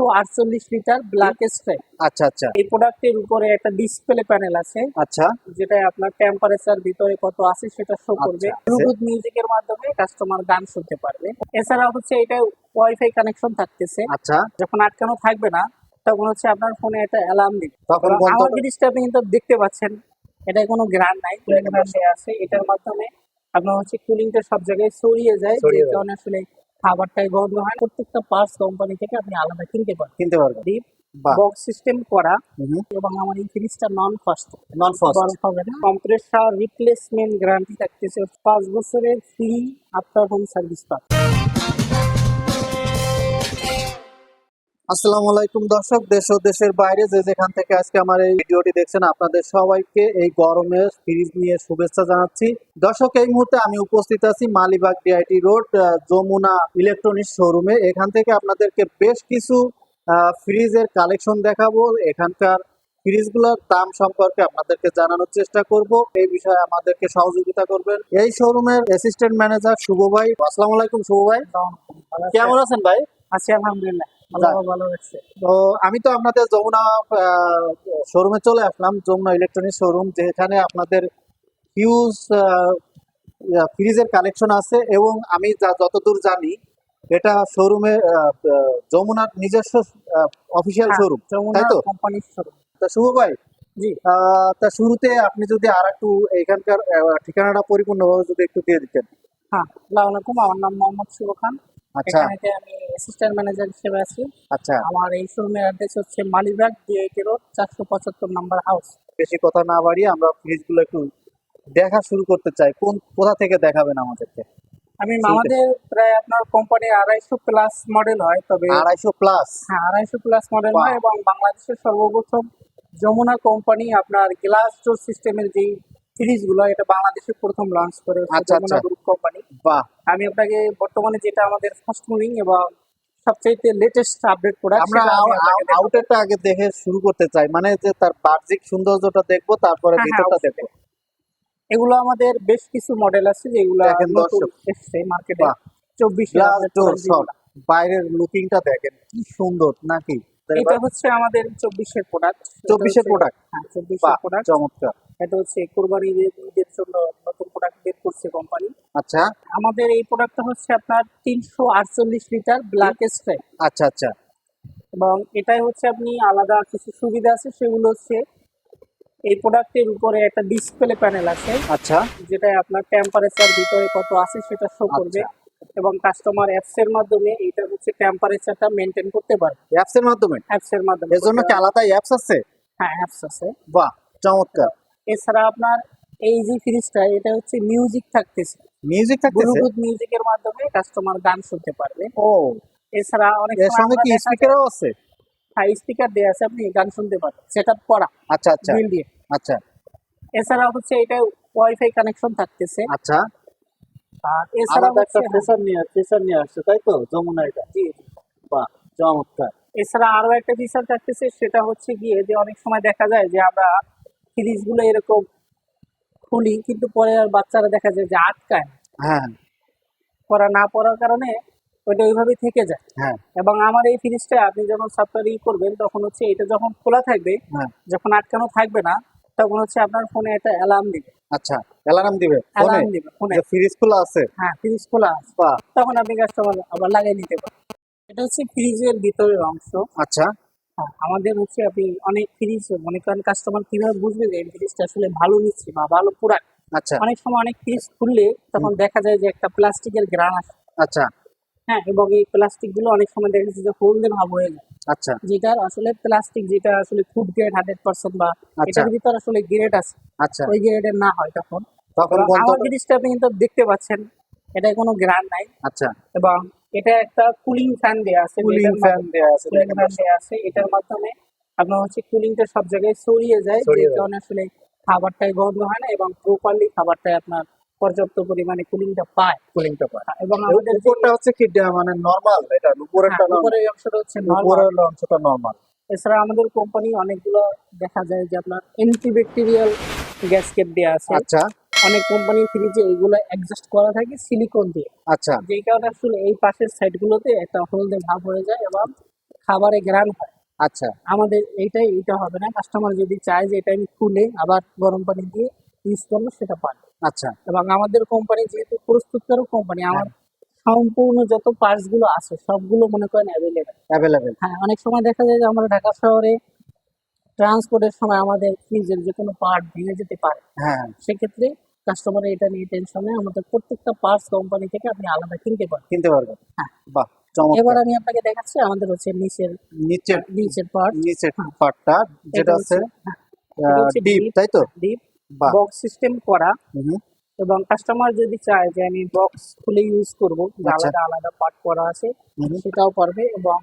তিনশো আটচল্লিশ litre black stripe আচ্ছা আচ্ছা। এই প্রোডাক্টের উপরে একটা ডিসপ্লে প্যানেল আছে আচ্ছা। যেটা আপনার টেম্পারেচার ভিতরে কত আছে সেটা শো করবে। আচ্ছা, ব্লুটুথ মিউজিকের মাধ্যমে কাস্টমার গান শুনতে পারবে। এছাড়া হচ্ছে এটা ওয়াইফাই কানেকশন থাকতেছে। আচ্ছা। যখন আটকানো থাকবে না তখন হচ্ছে আপনার ফোনে একটা অ্যালার্ম দিবে। তখন আমার জিনিসটা আপনি কিন্তু দেখতে পাচ্ছেন এটা কোনো গ্রান নাই আছে। এটার মাধ্যমে আপনার হচ্ছে কুলিংটা সব জায়গায় ছড়িয়ে যায় যে কারণে আসলে খাবারটাই গন্ধ হয় প্রত্যেকটা পার্টস কোম্পানি থেকে আপনি আলাদা কিনতে পারবেন। কিনতে পারবেন। ডিপ বক্স সিস্টেম করা এবং আমার এই ফ্রিজটা নন ফাস্ট নন ফাস্ট হবে না। কম্প্রেসার রিপ্লেসমেন্ট গ্যারান্টি থাকতেছে। পাঁচ বছরের ফ্রি আফটার হোম সার্ভিস পাবে আসসালামু আলাইকুম দর্শক দেশ ও দেশের বাইরে যে যেখান থেকে আজকে আমার এই ভিডিওটি দেখছেন আপনাদের সবাইকে এই গরমে ফ্রিজ নিয়ে শুভেচ্ছা জানাচ্ছি। দর্শক এই মুহূর্তে আমি উপস্থিত আছি Malibagh DIT road Jamuna electronics শোরুমে এখান থেকে আপনাদেরকে বেশ কিছু ফ্রিজের কালেকশন দেখাবো। এখানকার ফ্রিজগুলোর দাম সম্পর্কে আপনাদেরকে জানানোর চেষ্টা করব। এই বিষয়ে আমাদেরকে সহযোগিতা করবেন। এই শোরুমের অ্যাসিস্ট্যান্ট ম্যানেজার শুভ ভাই। আসসালামু আলাইকুম শুভ ভাই। কেমন আছেন ভাই? আছি আলহামদুলিল্লাহ। তো আমি তো আপনাদের যমুনা শোরুমে চলে আসলাম যমুনা ইলেকট্রনিক্স শোরুম যেখানে আপনাদের হিউজ ফ্রিজের কালেকশন আছে এবং আমি যা যতদূর জানি এটা শোরুমে যমুনার নিজস্ব অফিসিয়াল হ্যাঁ, শোরুম যমুনা তাই তো? কোম্পানির শোরুম তা শুভ ভাই জি। তা শুরুতে আপনি যদি আর একটু এখানকার ঠিকানাটা পরিপূর্ণভাবে যদি একটু দিয়ে দিতেন। হ্যাঁ আসসালামু আলাইকুম আমার নাম মোহাম্মদ শুভ খান। আচ্ছা। এখানে আমি অ্যাসিস্ট্যান্ট ম্যানেজার হিসেবে আছি। আচ্ছা। আমার এই শোরুমের অ্যাড্রেস হচ্ছে মালিবাগ ডিআইটি রোড চারশো পঁচাত্তর নাম্বার হাউস বেশি কথা না বাড়িয়ে আমরা ফ্রিজগুলো একটু দেখা শুরু করতে চাই। কোন কোথা থেকে দেখাবেন আমাদেরকে? আমি আমাদের প্রায় আপনার কোম্পানির আড়াইশো প্লাস মডেল হয় তবে আড়াইশো প্লাস হ্যাঁ আড়াইশো প্লাস মডেল হয় এবং বাংলাদেশের সর্বপ্রথম যমুনা কোম্পানি আপনার গ্লাস ডোর সিস্টেমের যে ফ্রিজগুলো এটা বাংলাদেশে প্রথম লঞ্চ করে আচ্ছা, যমুনা আচ্ছা। গ্রুপ কোম্পানি বাহ আমি আপনাকে বর্তমানে যেটা আমাদের ফার্স্ট মুভিং এবং সবচাইতে লেটেস্ট আপডেট প্রোডাক্ট আমরা আউটারটা আগে দেখে শুরু করতে চাই মানে যে তার বাহ্যিক সৌন্দর্যটা দেখব তারপরে হ্যাঁ, ভিতরটা অবশ্যই। দেখব। এগুলো আমাদের বেশ কিছু মডেল আছে যেগুলো নতুন। এসছে মার্কেটে বাহ। চব্বিশ গ্লাস ডোর সব বাইরের লুকিংটা দেখেন কি সুন্দর নাকি? এটা হচ্ছে আমাদের চব্বিশের প্রোডাক্ট চব্বিশের প্রোডাক্ট হ্যাঁ চব্বিশের বাহ প্রোডাক্ট চমৎকার। এটা হচ্ছে কোরবানি ঈদের জন্য নতুন প্রোডাক্ট বের করছে কোম্পানি আচ্ছা। আমাদের এই প্রোডাক্টটা হচ্ছে আপনার তিনশো আটচল্লিশ লিটার ব্ল্যাক স্ট্রাইপ আচ্ছা আচ্ছা। এবং এটাই হচ্ছে আপনি আলাদা কিছু সুবিধা আছে সেগুলো হচ্ছে এই প্রোডাক্টের উপরে একটা ডিসপ্লে প্যানেল আছে আচ্ছা। যেটা আপনার টেম্পারেচার ভিতরে কত আছে সেটা শো করবে। আচ্ছা। এবং কাস্টমার অ্যাপস এর মাধ্যমে এইটা হচ্ছে টেম্পারেচারটা মেনটেন করতে পারবে অ্যাপস এর মাধ্যমে? অ্যাপস এর মাধ্যমে এর জন্য কি আলাদা অ্যাপস আছে? হ্যাঁ অ্যাপস আছে। বাহ চমৎকার। এছাড়া আপনার এই যে ফ্রিজটা এটা হচ্ছে মিউজিক থাকতেছে। মিউজিক থাকতেছে? ব্লুটুথ মিউজিকের মাধ্যমে কাস্টমার গান শুনতে পারবে। ও। এছাড়া অনেক এর সঙ্গে কি স্পিকারও আছে? স্পিকার দেওয়া আছে আপনি গান শুনতে পারবেন। সেট আপ করা আচ্ছা আচ্ছা। বিল দিয়ে। আচ্ছা। এছাড়া হচ্ছে এটা ওয়াইফাই কানেকশন থাকতেছে। আচ্ছা। আর এছাড়া একটা হ্যাঁ, ফিচার নিয়ে ফিচার নিয়ে আসছে তাই তো? যমুনা এটা। জি, বাহ চমৎকার। এছাড়া আরও একটা ফিচার থাকতেছে সেটা হচ্ছে গিয়ে যে অনেক সময় দেখা যায় যে আমরা ফ্রিজগুলো এরকম খুলি কিন্তু পরে আর বাচ্চারা দেখা যায় যে আটকায়। হ্যাঁ। পরা না পড়ার কারণে ওইটা ওইভাবেই থেকে যায়। হ্যাঁ। এবং আমার এই ফ্রিজটা আপনি যখন সফটওয়্যার ই করবেন তখন হচ্ছে এটা যখন খোলা থাকবে হ্যাঁ। যখন আটকানো থাকবে না তখন হচ্ছে আপনার ফোনে একটা অ্যালার্ম দিবে। আচ্ছা অ্যালার্ম দিবে অ্যালার্ম দিবে ফোনে। ফ্রিজ খোলা আছে? হ্যাঁ ফ্রিজ খোলা আছে। তখন আপনি কাস্টমার আবার লাগিয়ে নিতে পারেন। এটা হচ্ছে ফ্রিজের ভিতরের অংশ। আচ্ছা। আমাদের হচ্ছে আপনি অনেক ফ্রিজ মনে করেন কাস্টমার কীভাবে বুঝবে যে এই ফ্রিজটা আসলে ভালো নিচ্ছে বা ভালো প্রোডাক্ট আচ্ছা। অনেক সময় অনেক ফ্রিজ খুললে তখন দেখা যায় যে একটা প্লাস্টিকের গ্রান আসে। আচ্ছা। হ্যাঁ এবং এই প্লাস্টিকগুলো অনেক সময় দেখা যাচ্ছে যে হলদে ভাব হয়ে যায়। আচ্ছা। যেটার আসলে প্লাস্টিক যেটা আসলে ফুড গ্রেড হান্ড্রেড পার্সেন্ট বা আচ্ছা। এটার ভিতর আসলে গ্রেড আছে। আচ্ছা। ওই গ্রেডের না হয় তখন। তখন আমার জিনিসটা আপনি কিন্তু দেখতে পাচ্ছেন। এটা কোনো গ্রান নাই। আচ্ছা। এবং এটা একটা কুলিং ফ্যান দেওয়া আছে কুলিং ফ্যান দেয়া আছে কুলিং ফ্যান দেওয়া আছে। এটার মাধ্যমে আপনার হচ্ছে কুলিংটা সব জায়গায় ছড়িয়ে যায় যে কারণে আসলে খাবারটাই গন্ধ হয় না এবং প্রপারলি খাবারটাই আপনার পর্যাপ্ত পরিমাণে কুলিংটা পায়। কুলিংটা পায়। এবং আমাদের উপরটা হচ্ছে কি মানে নরমাল এটা উপরেরটা হ্যাঁ, উপরের অংশটা হচ্ছে। উপরের অংশটা নরমাল এছাড়া আমাদের কোম্পানি অনেকগুলো দেখা যায় যে আপনার অ্যান্টিব্যাকটেরিয়াল গ্যাসকেট দেওয়া আছে। আচ্ছা। অনেক কোম্পানি ফ্রিজে এগুলো অ্যাডজাস্ট করা থাকে সিলিকন দিয়ে। আচ্ছা। যেই কারণে আসলে এই পাশের সাইডগুলোতে একটা হলদে ভাব হয়ে যায় এবং খাবারে গ্রান হয়। আচ্ছা। আমাদের এইটাই এটা হবে না। কাস্টমার যদি চায় যে এটা আমি খুলে আবার গরম পানি দিয়ে ইউজ করব সেটা পারবে আচ্ছা। এবং আমাদের কোম্পানি যেহেতু প্রস্তুতকারক কোম্পানি আমার সম্পূর্ণ যত পার্টসগুলো আছে সবগুলো মনে করেন অ্যাভেলেবেল অ্যাভেলেবেল হ্যাঁ অনেক সময় দেখা যায় যে আমরা ঢাকা শহরে ট্রান্সপোর্টের সময় আমাদের ফ্রিজের যে কোনো পার্ট ভেঙে যেতে পারে। হ্যাঁ। সেক্ষেত্রে কাস্টমার এটা নিয়ে টেনশন নেই আমাদের প্রত্যেকটা পার্টস কোম্পানি থেকে আপনি আলাদা কিনতে পারেন কিনতে পারবেন। হ্যাঁ। বাহ এবার আমি আপনাকে দেখাচ্ছি আমাদের হচ্ছে নিচের নিচের নিচের পার্ট নিচের হ্যাঁ। পার্টটা যেটা আছে ডিপ তাই তো? ডিপ বক্স সিস্টেম করা। এবং কাস্টমার যদি চায় যে আমি বক্স খুলে ইউজ করব আচ্ছা। আলাদা আলাদা পার্ট করা আছে সেটাও পারবে এবং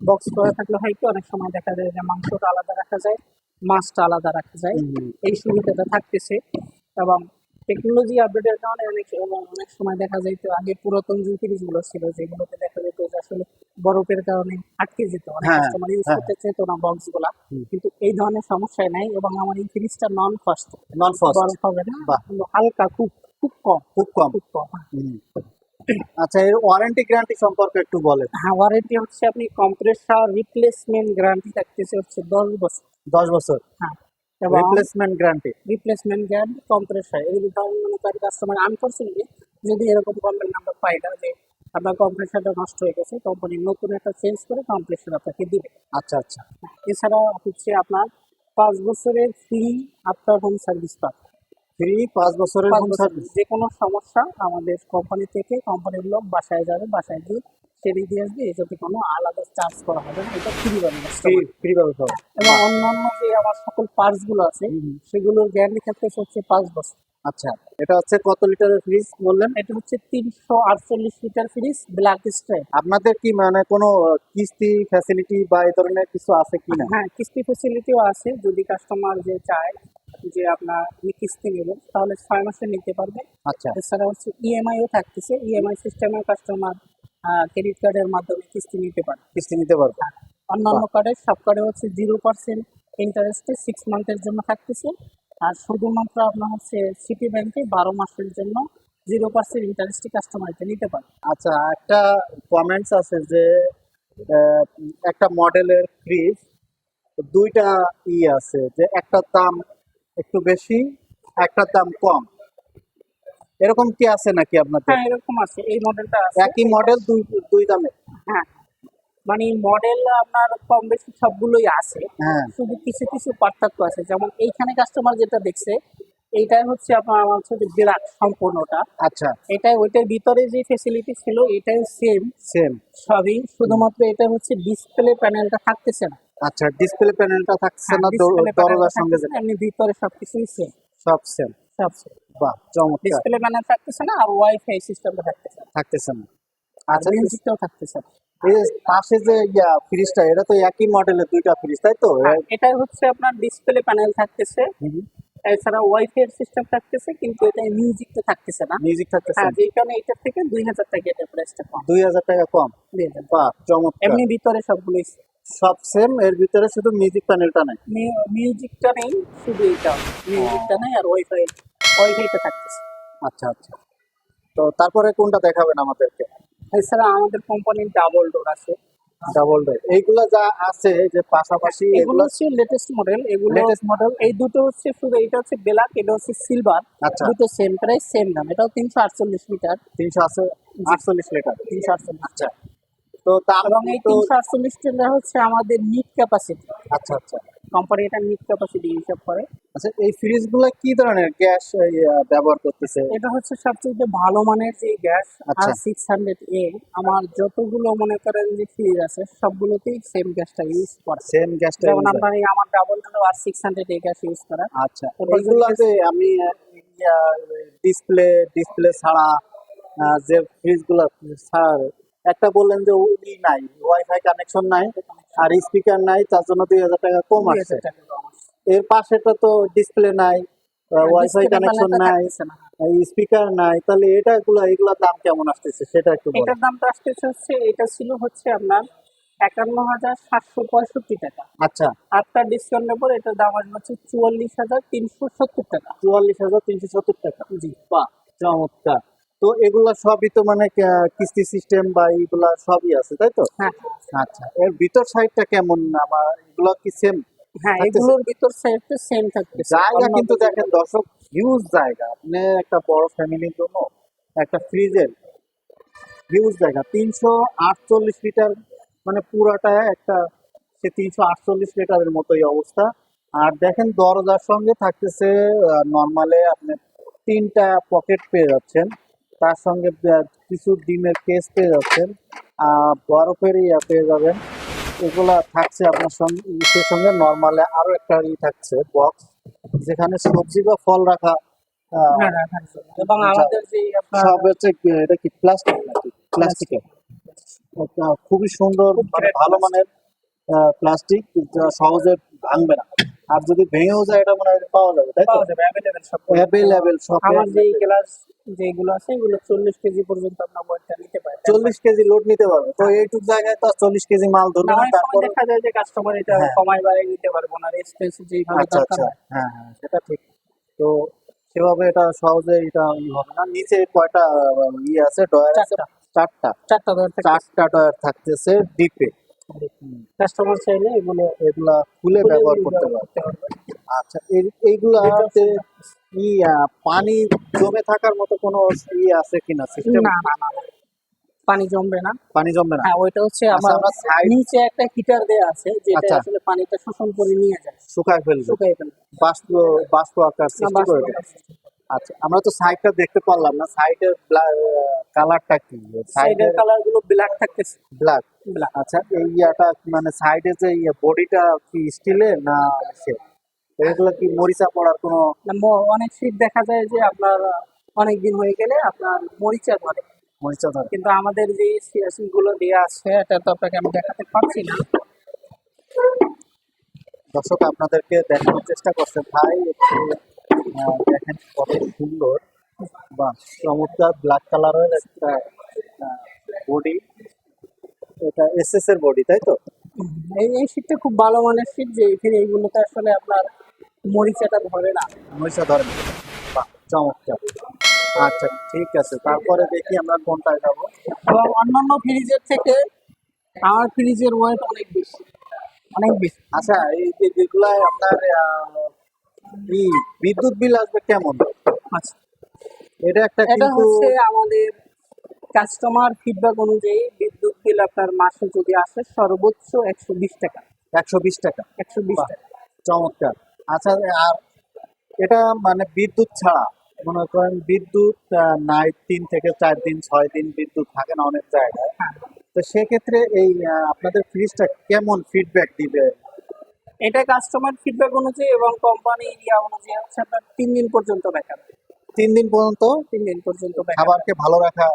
বক্স করা থাকলে হয়তো অনেক সময় দেখা যায় যে মাংসটা আলাদা রাখা যায় মাছটা আলাদা রাখা যায়। এই সুবিধাটা থাকতেছে এবং টেকনোলজি আপডেটের কারণে অনেক অনেক সময় দেখা যায় তো আগে পুরাতন যে ফ্রিজগুলো ছিল যেগুলোতে দেখা যেত যে আসলে বরফের কারণে আটকে যেত অনেক হ্যাঁ, কাস্টমার ইউজ হ্যাঁ। করতে চেত না বক্সগুলা কিন্তু এই ধরনের সমস্যায় নাই এবং আমার এই ফ্রিজটা নন ফাস্ট নন ফাস্ট বরফ হবে না হালকা খুব খুব কম। খুব কম। খুব কম হ্যাঁ। আচ্ছা এর ওয়ারেন্টি গ্যারান্টি সম্পর্কে একটু বলেন। হ্যাঁ ওয়ারেন্টি হচ্ছে আপনি কম্প্রেসার রিপ্লেসমেন্ট গ্যারান্টি থাকতেছে হচ্ছে দশ বছর। দশ বছর। হ্যাঁ। এবং replacement guarantee replacement guarantee compressor এই যদি ধরেন মনে করি কাস্টমার আনফর্চুনেটলি যদি এরকম কমপ্লেন নাম্বার পাই না যে আপনার কম্প্রেসারটা নষ্ট হয়ে গেছে। কোম্পানি নতুন একটা চেঞ্জ করে কম্প্রেসার আপনাকে দিবে। আচ্ছা আচ্ছা। এছাড়া হচ্ছে আপনার পাঁচ বছরের ফ্রি আফটার হোম সার্ভিস পাবেন ফ্রি পাঁচ বছরের হোম সার্ভিস যে কোনো সমস্যা আমাদের কোম্পানি থেকে কোম্পানির লোক বাসায় যাবে বাসায় গিয়ে সেরে দিয়ে আসবে এটাতে কোনো আলাদা চার্জ করা হবে না এটা ফ্রি পাবেন ফ্রি পাবো এবং অন্যান্য যে আমার সকল পার্টসগুলো আছে সেগুলোর গ্যারান্টি থাকতেছে হচ্ছে পাঁচ বছর। আচ্ছা এটা হচ্ছে কত লিটারের ফ্রিজ বললেন? এটা হচ্ছে তিনশো আটচল্লিশ লিটার ফ্রিজ ব্ল্যাক স্ট্রাইপ আপনাদের কি মানে কোনো কিস্তি ফ্যাসিলিটি বা এই ধরনের কিছু আছে কি না? হ্যাঁ কিস্তি ফেসিলিটিও আছে যদি কাস্টমার যে চায় যে আপনার কিস্তি নেবেন তাহলে ছয় মাসে নিতে পারবে। আচ্ছা। এছাড়া হচ্ছে ইএমআইও থাকতেছে ইএমআই সিস্টেমে কাস্টমার ক্রেডিট কার্ডের মাধ্যমে কিস্তি নিতে পারে কিস্তি নিতে পারব। অন্যান্য কার্ডে সব কার্ডে হচ্ছে জিরো পার্সেন্ট ইন্টারেস্টে সিক্স মান্থের জন্য থাকতেছে। আর শুধুমাত্র আপনার হচ্ছে সিটি ব্যাংকে বারো মাসের জন্য জিরো পার্সেন্ট ইন্টারেস্টে কাস্টমারকে নিতে পারে আচ্ছা একটা কমেন্টস আছে যে একটা মডেলের ফ্রিজ দুইটা ই আছে যে একটা দাম একটু বেশি একটা দাম কম। এরকম কি আছে নাকি আপনার হ্যাঁ এরকম আছে। এই মডেলটা আছে। একই মডেল দুই দুই দামে? হ্যাঁ। মানে মডেল আপনার কম বেশি সবগুলোই আছে। হ্যাঁ। শুধু কিছু কিছু পার্থক্য আছে। যেমন এইখানে কাস্টমার যেটা দেখছে এইটাই হচ্ছে আপনার আমার হচ্ছে বিরাট সম্পূর্ণটা। আচ্ছা। এটাই ওইটার ভিতরে যে ফেসিলিটি ছিল এটাই সেম সেম সবই শুধুমাত্র এটা হচ্ছে ডিসপ্লে প্যানেলটা থাকতেছে না। আচ্ছা ডিসপ্লে প্যানেলটা থাকছে না দরজার সঙ্গে যেটা? ভিতরে সবকিছুই সেম সব সেম সব সেম বাহ চমৎকার। ডিসপ্লে প্যানেল থাকতেছে না আর ওয়াইফাই সিস্টেমটা থাকতেছে থাকতেছে না। আচ্ছা মিউজিকটাও থাকতেছে পাশে যে ইয়া ফ্রিজটা এটা তো একই মডেলের দুইটা ফ্রিজ তাই তো? আর এটাই হচ্ছে আপনার ডিসপ্লে প্যানেল থাকতেছে। এছাড়া ওয়াইফাই এর সিস্টেম থাকতেছে কিন্তু এটা থাকতেছে না। মিউজিক থাকতেছে হ্যাঁ কারণে এটার থেকে দুই হাজার টাকা এটা প্রাইসটা কম। দুই হাজার টাকা কম? বাহ চমৎকার। এমনি ভিতরে সবগুলোই সব সেম এর ভিতরে শুধু মিউজিক প্যানেলটা নাই? মিউ- মিউজিকটা নেই শুধু এটা। মিউজিকটা নেই আর ওয়াইফাই ওয়াইফাইটা থাকতেছে। আচ্ছা আচ্ছা। তো তারপরে কোনটা দেখাবেন আমাদেরকে? এছাড়া আমাদের কোম্পানির ডাবল ডোর আছে। ডাবল ডোর এইগুলা যা আছে যে পাশাপাশি এগুলো হচ্ছে লেটেস্ট মডেল এগুলো লেটেস্ট মডেল এই দুটো হচ্ছে শুধু এটা হচ্ছে ব্ল্যাক এটা হচ্ছে সিলভার আচ্ছা। দুটো সেম প্রাইস সেম দাম। এটাও তিনশো আটচল্লিশ লিটার। তিনশো আটচল্লিশ লিটার। তিনশো আটচল্লিশ আচ্ছা। তো এবং এই তো লিটার হচ্ছে আমাদের নিট ক্যাপাসিটি আচ্ছা আচ্ছা। কোম্পানি এটা নিট ক্যাপাসিটি হিসাব করে। আচ্ছা এই ফ্রিজগুলা কি ধরনের গ্যাস ব্যবহার করতেছে? এটা হচ্ছে সবচেয়ে ভালো মানের যে গ্যাস আর আচ্ছা। সিক্স হান্ড্রেড এ আমার যতগুলো মনে করেন যে ফ্রিজ আছে সবগুলোতেই সেম গ্যাসটা ইউজ করে। সেম গ্যাসটা যেমন আপনার আমার ডাবল আর সিক্স হান্ড্রেড এই গ্যাস ইউজ করা। আচ্ছা যে আমি ডিসপ্লে ডিসপ্লে ছাড়া যে ফ্রিজগুলা ছাড়া একটা বললেন যে ই নাই ওয়াইফাই কানেকশন নাই আর স্পিকার নাই তার জন্য দুই হাজার টাকা কম দুই আসছে। হাজার টাকা কম আসছে। এর পাশেটা তো ডিসপ্লে নাই ওয়াইফাই কানেকশন নাই স্পিকার নাই তাহলে এটা গুলা এগুলা দাম কেমন আসতেছে সেটা একটু এটার দামটা আসতেছে হচ্ছে এটা ছিল হচ্ছে আপনার একান্ন হাজার সাতশো পঁয়ষট্টি টাকা। আচ্ছা। আটটা ডিসকাউন্টের পর এটার দাম আসবে হচ্ছে চুয়াল্লিশ হাজার তিনশো সত্তর টাকা। চুয়াল্লিশ হাজার তিনশো সত্তর টাকা। জি। বা চমৎকার। তো এগুলা সবই তো মানে কিস্তি সিস্টেম বা এইগুলা সবই আছে তাই তো? হ্যাঁ। আচ্ছা এর ভিতর সাইডটা কেমন? আমার এগুলো কি সেম হ্যাঁ এগুলোর ভিতর সাইড তো সেম থাকবে জায়গা কিন্তু দেখেন দর্শক হিউজ জায়গা। আপনি একটা বড় ফ্যামিলির জন্য একটা ফ্রিজের হিউজ জায়গা। তিনশো আটচল্লিশ লিটার মানে পুরাটা একটা সে তিনশো আটচল্লিশ লিটারের মতোই অবস্থা। আর দেখেন দরজার সঙ্গে থাকতেছে নর্মালে আপনি তিনটা পকেট পেয়ে যাচ্ছেন। তার সঙ্গে কিছু ডিমের কেস পেয়ে যাচ্ছেন। বরফের ইয়া পেয়ে যাবেন। এগুলা থাকছে আপনার সঙ্গে ইসের সঙ্গে নর্মালে আরও একটা ই থাকছে বক্স যেখানে সবজি বা ফল রাখা। এবং আমাদের যে সব হচ্ছে এটা কি প্লাস্টিক প্লাস্টিকের খুবই সুন্দর মানে ভালো মানের প্লাস্টিক সহজে ভাঙবে না। আর যদি ভেঙেও যায় এটা মনে হয় পাওয়া যাবে তাই তো? অ্যাভেলেবেল সব। আমার যে গ্লাস যেগুলো আছে এগুলো চল্লিশ কেজি পর্যন্ত আপনার ওয়েটটা নিতে পারে চল্লিশ কেজি লোড নিতে পারবে। তো এইটুক জায়গায় তো চল্লিশ কেজি মাল ধরবে না তারপরে দেখা যায় যে কাস্টমার এটা হ্যাঁ। কমাই বাড়াই নিতে পারব না স্পেস যেইভাবে আচ্ছা আচ্ছা। হ্যাঁ। হ্যাঁ সেটা ঠিক। তো সেভাবে এটা সহজে এটা হবে না। নিচে কয়টা ইয়ে আছে ডয়ার আছে? চারটা। চারটা। ধর চারটা ডয়ার থাকতেছে ডিপে কাস্টমার চাইলে এগুলো এগুলা খুলে ব্যবহার করতে পারবে। আচ্ছা এই- এইগুলাতে ই পানি জমে থাকার মতো কোনো ই আছে কিনা সিস্টেম না না না। পানি জমবে না। পানি জমবে না? হ্যাঁ ওইটা হচ্ছে আচ্ছা, আমার নিচে একটা হিটার দেয়া আছে যেটা আচ্ছা। আসলে পানিটা শোষণ করে নিয়ে যায়। শুকায় ফেলবে। শুকাই ফেলবে। বাষ্প বাষ্প আকার সৃষ্টি করে। আচ্ছা আমরা তো সাইডটা দেখতে পারলাম না। সাইডের কালারটা কি? সাইডের কালারগুলো ব্ল্যাক থাকতেছে। ব্ল্যাক আচ্ছা এই ইয়াটা মানে সাইডে যে ইয়ে বডিটা কি স্টিলের না সে এগুলো কি মরিচা পড়ার কোনো অনেক শীত দেখা যায় যে আপনার অনেক দিন হয়ে গেলে আপনার মরিচা ধরে। মরিচা ধরে। কিন্তু আমাদের যে সিয়াসিনগুলো দেওয়া আছে এটা তো আপনাকে আমি দেখাতে পারছি না। দর্শক আপনাদেরকে দেখানোর চেষ্টা করছে। ভাই দেখেন কত সুন্দর বা চমৎকার ব্ল্যাক কালারের একটা বডি এটা এসএস এর বডি তাই তো? এই এই শীতটা খুব ভালো মানের শীত যে এখানে এইগুলোতে আসলে আপনার মরিচাটা ধরে না। মরিচা ধরে না। চমৎকার। আচ্ছা ঠিক আছে তারপরে দেখি আমরা কোনটায় যাব এবং অন্যান্য ফ্রিজের থেকে আমার ফ্রিজের ওয়েট অনেক বেশি। অনেক বেশি। আচ্ছা এই যে যেগুলাই আপনার বিদ্যুৎ বিল আসবে কেমন? আচ্ছা। এটা একটা এটা হচ্ছে আমাদের কাস্টমার ফিডব্যাক অনুযায়ী বিদ্যুৎ বিল আপনার মাসে যদি আসে সর্বোচ্চ একশো বিশ টাকা। একশো বিশ টাকা। একশো বিশ টাকা। চমৎকার। আচ্ছা আর এটা মানে বিদ্যুৎ ছাড়া মনে করেন বিদ্যুৎ নাই তিন থেকে চার দিন ছয় দিন বিদ্যুৎ থাকে না অনেক জায়গায়। হ্যাঁ। তো সেক্ষেত্রে এই আপনাদের ফ্রিজটা কেমন ফিডব্যাক দিবে? এটা কাস্টমার ফিডব্যাক অনুযায়ী এবং কোম্পানি এরিয়া অনুযায়ী হচ্ছে আপনার তিন দিন পর্যন্ত ব্যাকআপ তিন দিন পর্যন্ত তিন দিন পর্যন্ত খাবারকে ভালো রাখা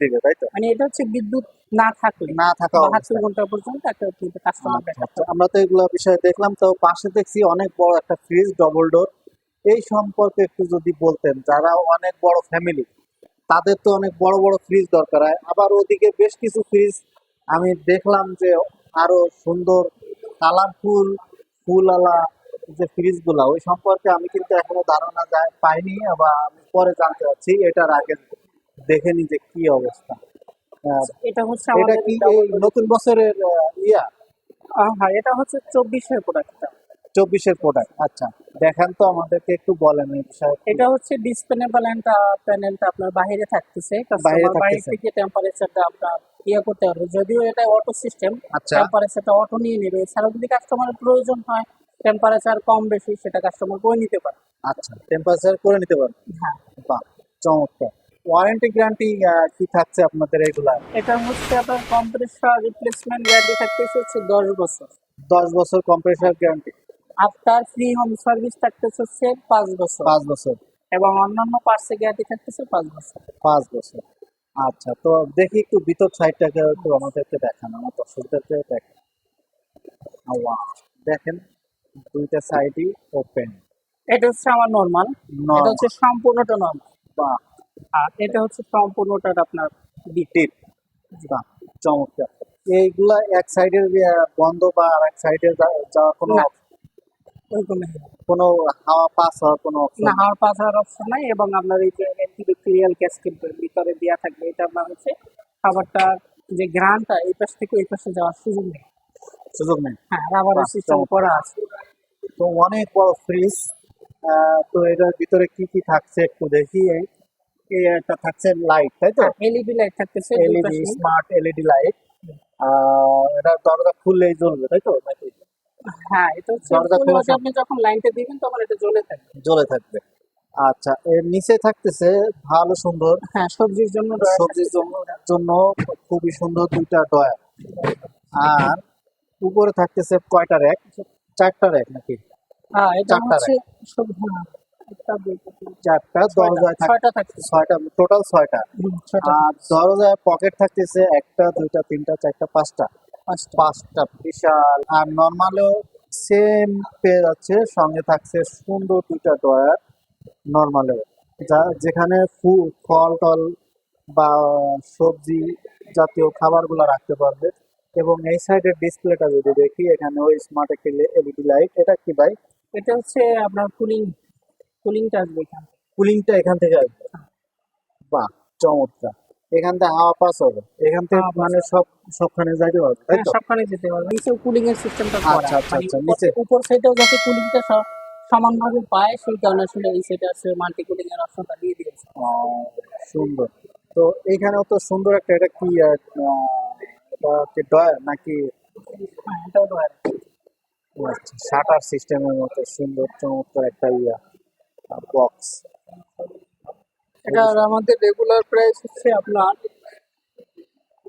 দেবে তাই তো? মানে এটা হচ্ছে বিদ্যুৎ না থাকলে না থাকা বাহাত্তর ঘণ্টা পর্যন্ত একটা কিন্তু কাস্টমার আচ্ছা, আচ্ছা। আমরা তো এগুলো বিষয়ে দেখলাম তো পাশে দেখছি অনেক বড় একটা ফ্রিজ ডবল ডোর এই সম্পর্কে একটু যদি বলতেন যারা অনেক বড় ফ্যামিলি তাদের তো অনেক বড় বড় ফ্রিজ দরকার হয়। আবার ওদিকে বেশ কিছু ফ্রিজ আমি দেখলাম যে আরও সুন্দর কালারফুল ফুলওয়ালা যে ফ্রিজগুলা ওই সম্পর্কে আমি কিন্তু এখনও ধারণা পাইনি বা আমি পরে জানতে পারছি এটার আগে দেখে নি যে কি অবস্থা। এটা হচ্ছে এটা কি নতুন বছরের ইয়া? হ্যাঁ এটা হচ্ছে চব্বিশের প্রোডাক্টটা চব্বিশের প্রোডাক্ট আচ্ছা। দেখান তো আমাদেরকে একটু বলেন এই বিষয়ে। এটা হচ্ছে ডিসপ্লে প্যানেলটা প্যানেলটা আপনার বাইরে থাকতেছে। বাইরে থেকে টেম্পারেচারটা আপনার ইয়ে করতে পারবে যদিও এটা অটো সিস্টেম আচ্ছা। টেম্পারেচারটা অটো নিয়ে নেবে। এছাড়াও যদি কাস্টমারের প্রয়োজন হয় টেম্পারেচার কম বেশি সেটা কাস্টমার করে নিতে পারে। আচ্ছা টেম্পারেচার করে নিতে পারেন হ্যাঁ। বাহ চমৎকার। ওয়ারেন্টি গ্যারান্টি কি থাকছে আপনাদের এগুলা? এটা হচ্ছে আপনার কম্প্রেসার রিপ্লেসমেন্ট গ্যারান্টি থাকতেছে হচ্ছে দশ বছর। দশ বছর compressor guarantee after free home service থাকতেছে হচ্ছে পাঁচ বছর। পাঁচ বছর। এবং অন্যান্য পার্টসে গ্যারান্টি থাকতেছে পাঁচ বছর। পাঁচ বছর। আচ্ছা তো দেখি একটু ভিতর সাইডটাকে একটু আমাদেরকে দেখান আমার দর্শকদেরকে দেখান। দেখেন। দুইটা সাইডই ওপেন এটা হচ্ছে আমার নর্মাল এটা হচ্ছে সম্পূর্ণটা নর্মাল বাহ। আর এটা হচ্ছে সম্পূর্ণটা আপনার ডিপ টিপ বাহ চমৎকার। এইগুলা এক সাইডের বন্ধ বা আর এক সাইডে যাওয়ার কোনো। কোনো হাওয়া পাস হওয়ার কোনো অপশন না হাওয়ার পাস হওয়ার অপশন নাই এবং আপনার এই যে অ্যান্টিব্যাকটেরিয়াল ক্যাসকেট ভিতরে দেওয়া থাকবে এটা আপনার হচ্ছে খাবারটা যে গ্রানটা এই পাশ থেকে এই পাশে যাওয়ার সুযোগ নেই। সুযোগ নেই। হ্যাঁ রাবারের সিস্টেম করা আছে তো অনেক বড় ফ্রিজ তো এটার ভিতরে কি কি থাকছে একটু দেখি। এই একটা থাকছে লাইট তাই তো? এলইডি লাইট থাকতেছে এলইডি স্মার্ট এলইডি লাইট এটা দরজা খুললেই জ্বলবে তাই তো? নাকি? হ্যাঁ এটা হচ্ছে দরজা খোলা আপনি যখন লাইনটা দিবেন তখন এটা জ্বলে থাকবে। জ্বলে থাকবে। আচ্ছা এর নিচে থাকতেছে ভালো সুন্দর। হ্যাঁ সবজির জন্য সবজির জন্য- জন্য খুবই সুন্দর দুইটা ডয়ার আর উপরে থাকতেছে কয়টা র্যাক চারটা র্যাক নাকি? হ্যাঁ এটা হচ্ছে সব হ্যাঁ চারটা দরজায় ছয়টা থাকতেছে। ছয়টা টোটাল ছয়টা। আর দরজায় পকেট থাকতেছে একটা দুইটা তিনটা চারটা পাঁচটা। পাঁচটা। বিশাল। আর নর্মালও সেম পেয়ে যাচ্ছে সঙ্গে থাকছে সুন্দর দুইটা ডয়ার নর্মালেও যা যেখানে ফুল ফল টল বা সবজি জাতীয় খাবারগুলো রাখতে পারবে। এবং এই সাইডের ডিসপ্লেটা যদি দেখি এখানে ওই স্মার্ট একটি এলইডি লাইট এটা কি ভাই এটা হচ্ছে আপনার কুলিং কুলিংটা আসবে এখানে কুলিংটা এখান থেকে আসবে। বাহ চমৎকার। এখান থেকে হাওয়া পাস হবে। এখান থেকে মানে সব সবখানে যাইতে পারবে তাই হ্যাঁ তো? সবখানে যেতে পারবে নিচেও কুলিং এর সিস্টেমটা আচ্ছা, আচ্ছা, মানে আচ্ছা, নিচে। উপর সাইডেও যাতে কুলিংটা সমানভাবে পায় সেই কারণে আসলে এই সাইডে আছে মাল্টি কুলিং এর অপশনটা দিয়ে দিয়েছে। সুন্দর। তো এখানেও তো সুন্দর একটা এটা কি এটা হচ্ছে ডয়ার নাকি ডয়ার শাটার সিস্টেমের মতো সুন্দর চমৎকার একটা ইয়া বক্স এটার আমাদের রেগুলার প্রাইস হচ্ছে আপনার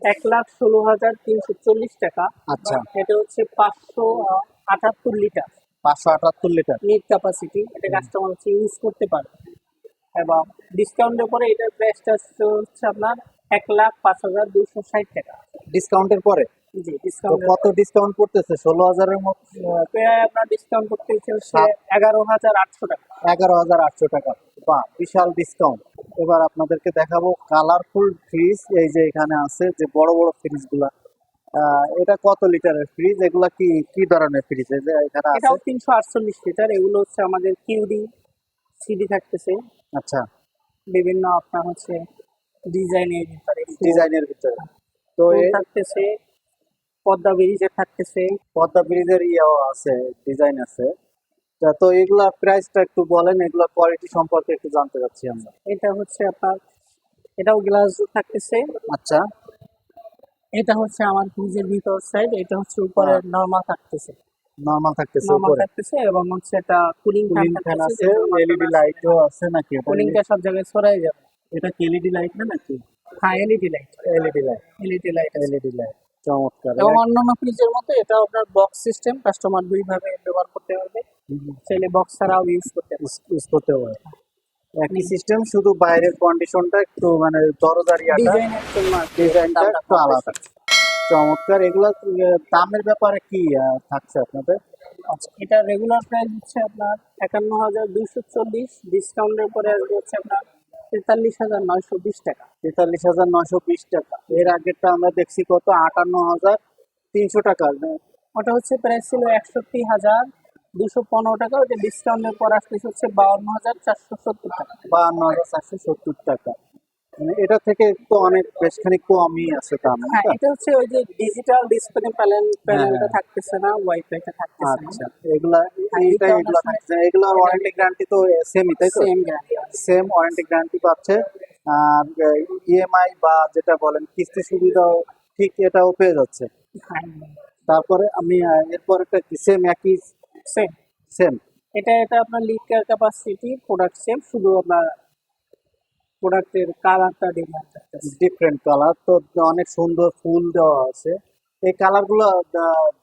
এক লাখ ষোলো হাজার তিনশো চল্লিশ টাকা। আচ্ছা। এটা হচ্ছে পাঁচশো আটাত্তর লিটার পাঁচশো আটাত্তর লিটার নেট ক্যাপাসিটি এটা কাস্টমার হচ্ছে ইউজ করতে পারবে এবং ডিসকাউন্টের পরে এটার প্রাইসটা হচ্ছে আপনার এক লাখ পাঁচ হাজার দুইশো ষাট টাকা। ডিসকাউন্টের পরে? জি ডিসকাউন্ট কত ডিসকাউন্ট করতেছে? ষোলো হাজারের প্রায় আপনার ডিসকাউন্ট করতে এগারো হাজার আটশো টাকা। এগারো হাজার আটশো টাকা। বাহ বিশাল ডিসকাউন্ট এবার আপনাদেরকে দেখাবো কালারফুল ফ্রিজ এই যে এখানে আছে যে বড় বড় ফ্রিজগুলা আহ, এটা কত লিটারের ফ্রিজ এগুলা কি কি ধরনের ফ্রিজ এই যে এখানে আছে। এটাও তিনশো আটচল্লিশ লিটার। এগুলো হচ্ছে আমাদের কিউডি সিডি থাকতেছে। আচ্ছা। বিভিন্ন আপনার হচ্ছে ডিজাইনের ভিতরে। ডিজাইনের ভিতরে। তো থাকতেছে পদ্মা ব্রিজের থাকতেছে। পদ্মা ব্রিজের ইয়েও আছে ডিজাইন আছে। তো এগুলা প্রাইসটা একটু বলেন এগুলা কোয়ালিটি সম্পর্কে একটু জানতে চাচ্ছি আমরা। এটা হচ্ছে আপনার এটাও গ্লাস থাকতেছে। আচ্ছা। এটা হচ্ছে আমার ফ্রিজের ভিতর সাইড এটা হচ্ছে উপরে হ্যাঁ। নর্মাল থাকতেছে। নর্মাল থাকতেছে উপরে। থাকতেছে এবং হচ্ছে এটা কুলিং কুলিং ফ্যান আছে এলইডি লাইটও আছে নাকি? এটা কুলিংটা সব জায়গায় ছড়াই যাবে। এটা কি এলইডি লাইট না নাকি? হ্যাঁ LED light LED light LED light LED light চমৎকার। এবং অন্যান্য ফ্রিজের মতো এটা আপনার বক্স সিস্টেম কাস্টমার দুই ভাবে ব্যবহার করতে পারবে। চাইলে বক্স ছাড়াও ইউজ করতে ইউজ একই সিস্টেম শুধু বাইরের কন্ডিশনটা একটু মানে দরজার ইয়াটা ডিজাইনের জন্য ডিজাইনটা একটু আলাদা। চমৎকার। এগুলা দামের ব্যাপারে কি থাকছে আপনাদের? আচ্ছা এটা রেগুলার প্রাইস হচ্ছে আপনার একান্ন হাজার দুইশো চল্লিশ। ডিসকাউন্টের পরে আসবে হচ্ছে আপনার তেতাল্লিশ হাজার নয়শো বিশ টাকা। তেতাল্লিশ হাজার নয়শো বিশ টাকা। এর আগেরটা আমরা দেখছি কত? আটান্ন হাজার তিনশো টাকা। ওটা হচ্ছে প্রাইস ছিল একষট্টি হাজার দুশো পনেরো টাকা। ওটা ডিসকাউন্টের পর আসতেছে হচ্ছে বাউন্ন হাজার চারশো সত্তর টাকা। বাহান্ন হাজার চারশো সত্তর টাকা। মানে এটা থেকে তো অনেক বেশখানি কমই আছে দাম? হ্যাঁ এটা হচ্ছে ওই যে ডিজিটাল ডিসপ্লে প্যানেল প্যানেলটা। থাকতেছে না ওয়াইফাইটা থাকতেছে আচ্ছা এগুলা হ্যাঁ, এইটা এগুলা থাকছে। এগুলার ওয়ারেন্টি গ্যারান্টি তো সেমই তাই তো? Same guarantee same warranty guarantee পাচ্ছে আর ইএমআই বা যেটা বলেন কিস্তি সুবিধাও ঠিক এটাও পেয়ে যাচ্ছে। হ্যাঁ। তারপরে আমি এরপর একটা সেম একই? সেম সেম এটা এটা আপনার লিড ক্যাপাসিটি প্রোডাক্ট সেম শুধু আপনার প্রোডাক্টের কালারটা ডিফারেন্ট ডিফারেন্ট কালার তো অনেক সুন্দর ফুল দেওয়া আছে। এই কালারগুলো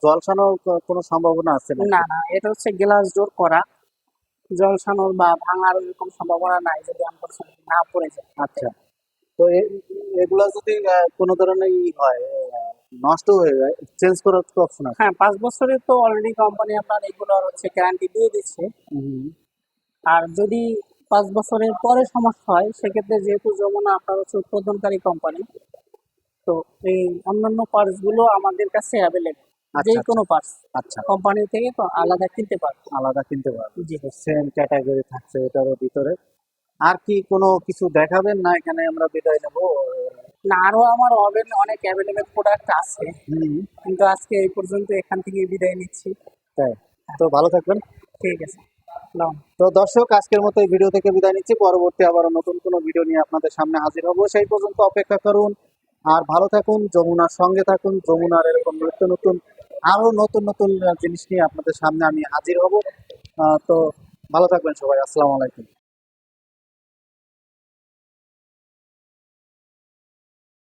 জলসানোর কোনো সম্ভাবনা আছে না না এটা হচ্ছে গ্লাস ডোর করা। জলসানোর বা ভাঙার এরকম সম্ভাবনা নাই যদি আনফরচুনেটলি না পড়ে যায়। আচ্ছা। তো এগুলো যদি কোনো ধরনের ই হয় নষ্ট হয়ে যায় চেঞ্জ করার তো অপশন আছে। হ্যাঁ পাঁচ বছরের তো অলরেডি কোম্পানি আপনার এগুলোর হচ্ছে গ্যারান্টি দিয়ে দিচ্ছে। আর যদি পাঁচ বছরের পরে সমস্যা হয় সেক্ষেত্রে যেহেতু যমুনা আপনার হচ্ছে উৎপাদনকারী কোম্পানি তো এই অন্যান্য পার্টসগুলো আমাদের কাছে অ্যাভেলেবেল আচ্ছা যে কোনো পার্টস আচ্ছা। কোম্পানি থেকে তো আলাদা কিনতে পারবে। আলাদা কিনতে পারবে। জি। সেম ক্যাটাগরি থাকছে এটারও ভিতরে। আর কি কোনো কিছু দেখাবেন না এখানে আমরা বিদায় নেব? না আরও আমার ওভেন অনেক অ্যাভেলেবেল প্রোডাক্ট আছে। কিন্তু আজকে এই পর্যন্ত এখান থেকে বিদায় নিচ্ছি। তাই। তো ভালো থাকবেন। ঠিক আছে। তো দর্শক, আজকের মতো এই ভিডিও থেকে বিদায় নিচ্ছি। পরবর্তী আবার নতুন কোন ভিডিও নিয়ে আপনাদের সামনে হাজির হব। সেই পর্যন্ত অপেক্ষা করুন আর ভালো থাকুন, যমুনার সঙ্গে থাকুন। যমুনার এরকম নিত্য নতুন আরও নতুন নতুন জিনিস নিয়ে আপনাদের সামনে আমি হাজির হব। তো ভালো থাকবেন সবাই। আসসালামু আলাইকুম।